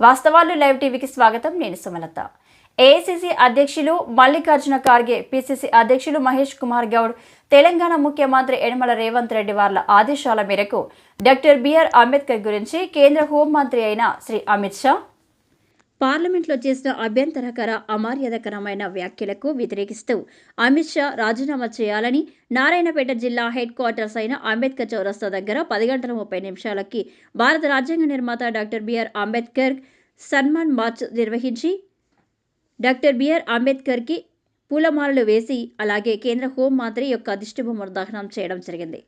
వాస్తవాలు లైవ్ టీవీకి స్వాగతం. నేను సుమలత. ఏఐసిసి అధ్యక్షులు మల్లికార్జున ఖార్గే పిసిసి అధ్యక్షులు మహేష్ కుమార్ గౌడ్ తెలంగాణ ముఖ్యమంత్రి యనమల రేవంత్ రెడ్డి వార్ల ఆదేశాల మేరకు డాక్టర్ బిఆర్ అంబేద్కర్ గురించి కేంద్ర హోంమంత్రి అయిన శ్రీ అమిత్ షా పార్లమెంట్లో చేసిన అభ్యంతరకర అమర్యాదకరమైన వ్యాఖ్యలకు వ్యతిరేకిస్తూ అమిత్ షా రాజీనామా చేయాలని నారాయణపేట జిల్లా హెడ్ క్వార్టర్స్ అయిన అంబేద్కర్ చౌరస్తా దగ్గర పది గంటల ముప్పై నిమిషాలకి భారత రాజ్యాంగ నిర్మాత డాక్టర్ బిఆర్ అంబేద్కర్ సన్మాన్ మార్చ్ నిర్వహించి డాక్టర్ బిఆర్ అంబేద్కర్కి పూలమాలలు వేసి అలాగే కేంద్ర హోంమంత్రి యొక్క దిష్టిబొమ్మను దహనం చేయడం జరిగింది.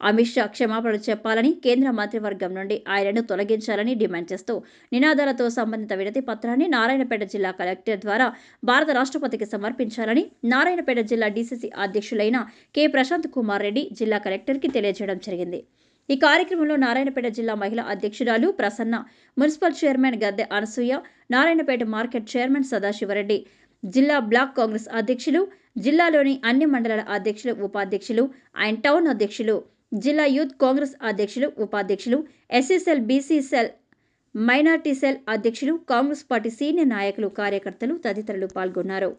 అమిత్ షా క్షమాపణలు చెప్పాలని కేంద్ర మంత్రివర్గం నుండి ఆయనను తొలగించాలని డిమాండ్ చేస్తూ నినాదాలతో సంబంధిత వినతి పత్రాన్ని నారాయణపేట జిల్లా కలెక్టర్ ద్వారా భారత రాష్ట్రపతికి సమర్పించాలని నారాయణపేట జిల్లా డీసీసీ అధ్యక్షులైన కె ప్రశాంత్ కుమార్ రెడ్డి జిల్లా కలెక్టర్కి తెలియజేయడం జరిగింది. ఈ కార్యక్రమంలో నారాయణపేట జిల్లా మహిళా అధ్యక్షురాలు Prasanna municipal chairman Gadde Anasuya Narayanpet market chairman Sadashiva Reddy జిల్లా బ్లాక్ కాంగ్రెస్ అధ్యక్షులు జిల్లాలోని అన్ని మండలాల అధ్యక్షులు ఉపాధ్యక్షులు అండ్ టౌన్ అధ్యక్షులు జిల్లా యూత్ కాంగ్రెస్ అధ్యక్షులు ఉపాధ్యక్షులు SSL BC cell minority cell అధ్యక్షులు కాంగ్రెస్ పార్టీ సీనియర్ నాయకులు కార్యకర్తలు తదితరులు పాల్గొన్నారు.